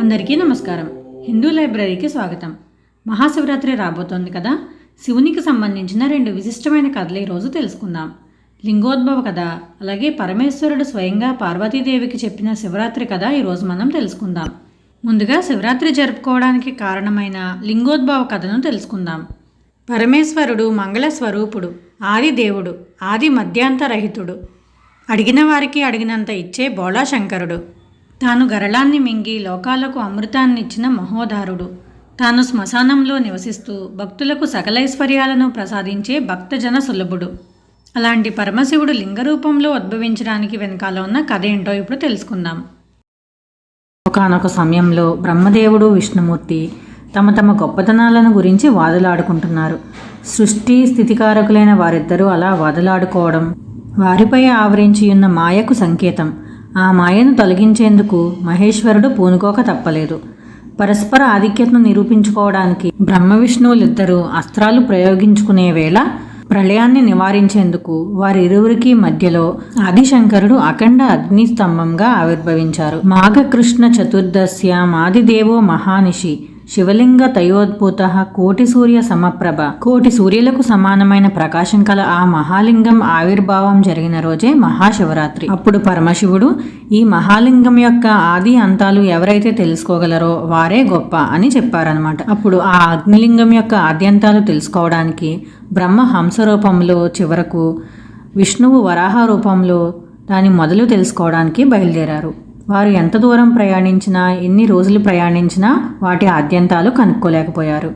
అందరికీ నమస్కారం. హిందూ లైబ్రరీకి స్వాగతం. మహాశివరాత్రి రాబోతోంది కదా? శివునికి సంబంధించిన రెండు విశిష్టమైన కథలు ఈరోజు తెలుసుకుందాం. లింగోద్భవ కథ అలాగే పరమేశ్వరుడు స్వయంగా పార్వతీదేవికి చెప్పిన శివరాత్రి కథ ఈరోజు మనం తెలుసుకుందాం. ముందుగా శివరాత్రి జరుపుకోవడానికి కారణమైన లింగోద్భవ కథను తెలుసుకుందాం. పరమేశ్వరుడు మంగళ స్వరూపుడు ఆది దేవుడు ఆది మధ్యాంతరహితుడు అడిగిన వారికి అడిగినంత ఇచ్చే బోళాశంకరుడు. తాను గరళాన్ని మింగి లోకాలకు అమృతాన్నిచ్చిన మహోదారుడు. తాను శ్మశానంలో నివసిస్తూ భక్తులకు సకలైశ్వర్యాలను ప్రసాదించే భక్తజన సులభుడు. అలాంటి పరమశివుడు లింగ రూపంలో ఉద్భవించడానికి వెనకాల ఉన్న కథ ఏంటో ఇప్పుడు తెలుసుకుందాం. ఒకనొక సమయంలో బ్రహ్మదేవుడు విష్ణుమూర్తి తమ తమ గొప్పతనాలను గురించి వాదులాడుకుంటున్నారు. సృష్టి స్థితికారకులైన వారిద్దరూ అలా వాదులాడుకోవడం వారిపై ఆవరించి ఉన్న మాయకు సంకేతం. ఆ మాయను తొలగించేందుకు మహేశ్వరుడు పూనుకోక తప్పలేదు. పరస్పర ఆధిక్యతను నిరూపించుకోవడానికి బ్రహ్మ విష్ణువులిద్దరూ అస్త్రాలు ప్రయోగించుకునే వేళ ప్రళయాన్ని నివారించేందుకు వారిరువురికి మధ్యలో ఆదిశంకరుడు అఖండ అగ్ని స్తంభంగా ఆవిర్భవించారు. మాఘకృష్ణ చతుర్దశ్యాం ఆదిదేవో మహానిషి శివలింగ తయోద్భూత కోటి సూర్య సమప్రభ. కోటి సూర్యులకు సమానమైన ప్రకాశం కల ఆ మహాలింగం ఆవిర్భావం జరిగిన రోజే మహాశివరాత్రి. అప్పుడు పరమశివుడు ఈ మహాలింగం యొక్క ఆది అంతాలు ఎవరైతే తెలుసుకోగలరో వారే గొప్ప అని చెప్పారనమాట అప్పుడు ఆ అగ్నిలింగం యొక్క ఆద్యంతాలు తెలుసుకోవడానికి బ్రహ్మ హంస రూపంలో చివరకు విష్ణువు వరాహ రూపంలో దాని మొదలు తెలుసుకోవడానికి బయలుదేరారు. వారు ఎంత దూరం ప్రయాణించినా ఎన్ని రోజులు ప్రయాణించినా వాటి ఆద్యంతాలు కనుక్కోలేకపోయారు.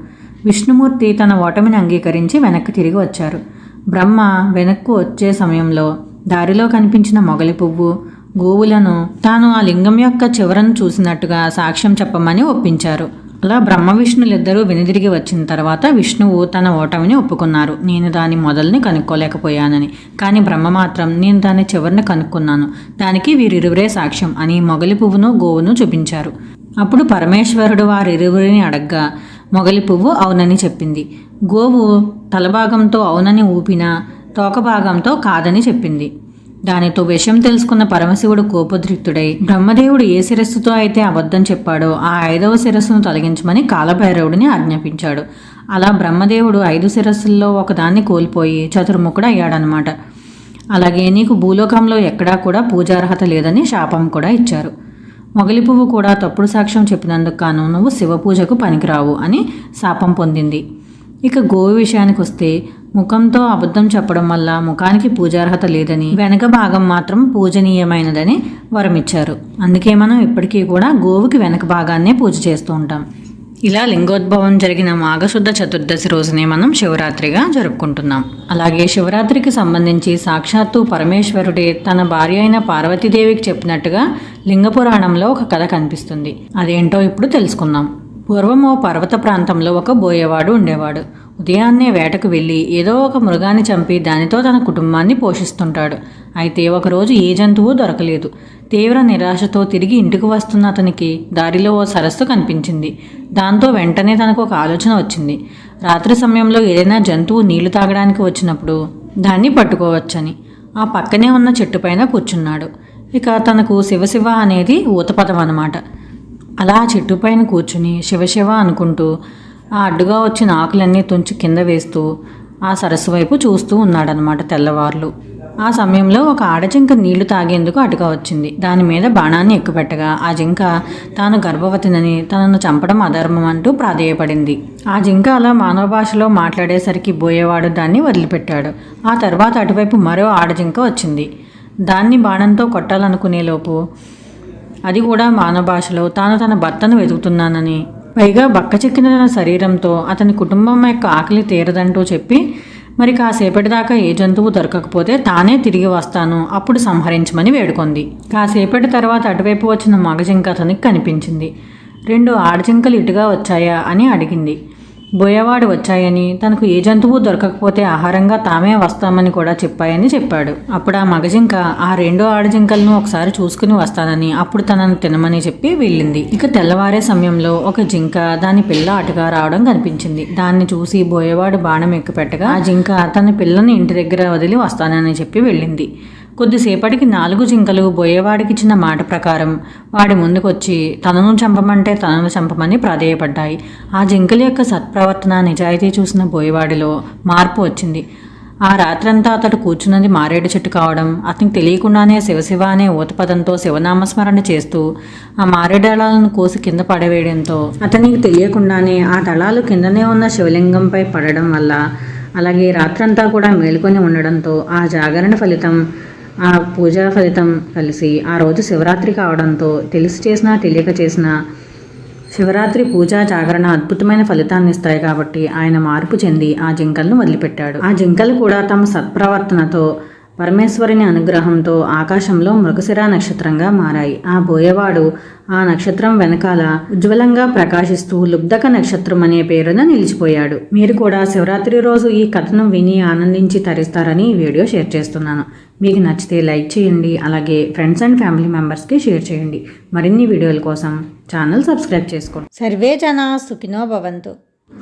విష్ణుమూర్తి తన ఓటమిని అంగీకరించి వెనక్కి తిరిగి వచ్చారు. బ్రహ్మ వెనక్కు వచ్చే సమయంలో దారిలో కనిపించిన మొగలి పువ్వు గోవులను తాను ఆ లింగం యొక్క చివరను చూసినట్టుగా సాక్ష్యం చెప్పమని ఒప్పించారు. అలా బ్రహ్మ విష్ణులిద్దరూ వెనుదిరిగి వచ్చిన తర్వాత విష్ణువు తన ఓటమిని ఒప్పుకున్నారు. నేను దాని మొదల్ని కనుక్కోలేకపోయానని. కానీ బ్రహ్మ మాత్రం నేను దాని చివరిని కనుక్కున్నాను. దానికి వీరిరువురే సాక్ష్యం అని మొగలి పువ్వును గోవును చూపించారు. అప్పుడు పరమేశ్వరుడు వారిరువురిని అడగ్గా మొగలి పువ్వు అవునని చెప్పింది. గోవు తలభాగంతో అవునని ఊపినా తోక భాగంతో కాదని చెప్పింది. దానితో విషయం తెలుసుకున్న పరమశివుడు కోపధృక్తుడై బ్రహ్మదేవుడు ఏ శిరస్సుతో అయితే అబద్ధం చెప్పాడో ఆ ఐదవ శిరస్సును తొలగించమని కాలభైరవుడిని ఆజ్ఞాపించాడు. అలా బ్రహ్మదేవుడు ఐదు శిరస్సుల్లో ఒకదాన్ని కోల్పోయి చతుర్ముఖుడు అయ్యాడనమాట అలాగే నీకు భూలోకంలో ఎక్కడా కూడా పూజార్హత లేదని శాపం కూడా ఇచ్చారు. మొగలి పువ్వు కూడా తప్పుడు సాక్ష్యం చెప్పినందుకు కాను నువ్వు శివ పూజకు పనికిరావు అని శాపం పొందింది. ఇక గోవు విషయానికి వస్తే ముఖంతో అబద్ధం చెప్పడం వల్ల ముఖానికి పూజార్హత లేదని వెనక భాగం మాత్రం పూజనీయమైనదని వరమిచ్చారు. అందుకే మనం ఇప్పటికీ కూడా గోవుకి వెనక భాగాన్నే పూజ చేస్తూ ఉంటాం. ఇలా లింగోద్భవం జరిగిన మాఘశుద్ధ చతుర్దశి రోజునే మనం శివరాత్రిగా జరుపుకుంటున్నాం. అలాగే శివరాత్రికి సంబంధించి సాక్షాత్తు పరమేశ్వరుడే తన భార్య అయిన పార్వతీదేవికి చెప్పినట్టుగా లింగ పురాణంలో ఒక కథ కనిపిస్తుంది. అదేంటో ఇప్పుడు తెలుసుకుందాం. పూర్వం ఓ పర్వత ప్రాంతంలో ఒక బోయేవాడు ఉండేవాడు. ఉదయాన్నే వేటకు వెళ్ళి ఏదో ఒక మృగాన్ని చంపి దానితో తన కుటుంబాన్ని పోషిస్తుంటాడు. అయితే ఒకరోజు ఏ జంతువు దొరకలేదు. తీవ్ర నిరాశతో తిరిగి ఇంటికి వస్తున్న అతనికి దారిలో ఓ సరస్సు కనిపించింది. దాంతో వెంటనే తనకు ఒక ఆలోచన వచ్చింది. రాత్రి సమయంలో ఏదైనా జంతువు నీళ్ళు తాగడానికి వచ్చినప్పుడు దాన్ని పట్టుకోవచ్చని. ఆ పక్కనే ఉన్న చెట్టుపైన కూర్చున్నాడు. ఇక తనకు శివశివ అనేది ఊతపదం అన్నమాట. అలా ఆ చెట్టు పైన కూర్చుని శివశివ అనుకుంటూ ఆ అడ్డుగా వచ్చిన ఆకులన్నీ తుంచి కింద వేస్తూ ఆ సరస్సు వైపు చూస్తూ ఉన్నాడనమాట తెల్లవార్లు. ఆ సమయంలో ఒక ఆడజింక నీళ్ళు తాగేందుకు అటుగా వచ్చింది. దాని మీద బాణాన్ని ఎక్కుపెట్టగా ఆ జింక తాను గర్భవతినని తనను చంపడం అధర్మం అంటూ ప్రాధేయపడింది. ఆ జింక అలా మానవ భాషలో మాట్లాడేసరికి బోయేవాడు దాన్ని వదిలిపెట్టాడు. ఆ తర్వాత అటువైపు మరో ఆడజింక వచ్చింది. దాన్ని బాణంతో కొట్టాలనుకునేలోపు అది కూడా మానవ భాషలో తాను తన భర్తను వెతుకుతున్నానని. పైగా బక్క చెక్కిన తన శరీరంతో అతని కుటుంబం యొక్క ఆకలి తీరదంటూ చెప్పి మరి కాసేపటి దాకా ఏ జంతువు దొరకకపోతే తానే తిరిగి వస్తాను అప్పుడు సంహరించమని వేడుకొంది. కాసేపటి తర్వాత అటువైపు వచ్చిన మగజింక అతనికి కనిపించింది. రెండు ఆడజింకలు ఇటుగా వచ్చాయా అని అడిగింది. బోయవాడు వచ్చాయని తనకు ఏ జంతువు దొరకకపోతే ఆహారంగా తామే వస్తామని కూడా చెప్పాయని చెప్పాడు. అప్పుడు ఆ మగజింక ఆ రెండు ఆడజింకలను ఒకసారి చూసుకుని వస్తానని అప్పుడు తనను తినమని చెప్పి వెళ్ళింది. ఇక తెల్లవారే సమయంలో ఒక జింక దాని పిల్ల అటుగా రావడం కనిపించింది. దాన్ని చూసి బోయవాడు బాణం ఎక్కుపెట్టగా ఆ జింక తన పిల్లని ఇంటి దగ్గర వదిలి వస్తానని చెప్పి వెళ్ళింది. కొద్దిసేపటికి నాలుగు జింకలు బోయేవాడికిచ్చిన మాట ప్రకారం వాడి ముందుకొచ్చి తనను చంపమంటే తనను చంపమని ప్రాధేయపడ్డాయి. ఆ జింకల యొక్క సత్ప్రవర్తన నిజాయితీ చూసిన బోయేవాడిలో మార్పు వచ్చింది. ఆ రాత్రంతా అతడు కూర్చున్నది మారేడు చెట్టు కావడం అతనికి తెలియకుండానే శివశివ అనే ఊతపదంతో శివనామస్మరణ చేస్తూ ఆ మారేడు దళాలను కోసి కింద పడవేయడంతో అతనికి తెలియకుండానే ఆ దళాలు కిందనే ఉన్న శివలింగంపై పడడం వల్ల అలాగే రాత్రంతా కూడా మేల్కొని ఉండడంతో ఆ జాగరణ ఫలితం ఆ పూజా ఫలితం కలిసి ఆ రోజు శివరాత్రి కావడంతో తెలిసి చేసినా తెలియక చేసినా శివరాత్రి పూజా జాగరణ అద్భుతమైన ఫలితాన్ని ఇస్తాయి కాబట్టి ఆయన మార్పు చెంది ఆ జింకలను వదిలిపెట్టాడు. ఆ జింకలు కూడా తమ సత్ప్రవర్తనతో పరమేశ్వరుని అనుగ్రహంతో ఆకాశంలో మృగశిరా నక్షత్రంగా మారాయి. ఆ బోయవాడు ఆ నక్షత్రం వెనకాల ఉజ్వలంగా ప్రకాశిస్తూ లుబ్ధక నక్షత్రం అనే పేరున నిలిచిపోయాడు. మీరు కూడా శివరాత్రి రోజు ఈ కథను విని ఆనందించి తరిస్తారని ఈ వీడియో షేర్ చేస్తున్నాను. మీకు నచ్చితే లైక్ చేయండి అలాగే ఫ్రెండ్స్ అండ్ ఫ్యామిలీ మెంబర్స్కి షేర్ చేయండి. మరిన్ని వీడియోల కోసం ఛానల్ సబ్స్క్రైబ్ చేసుకోండి. సర్వే జన సుఖినో భవంతు.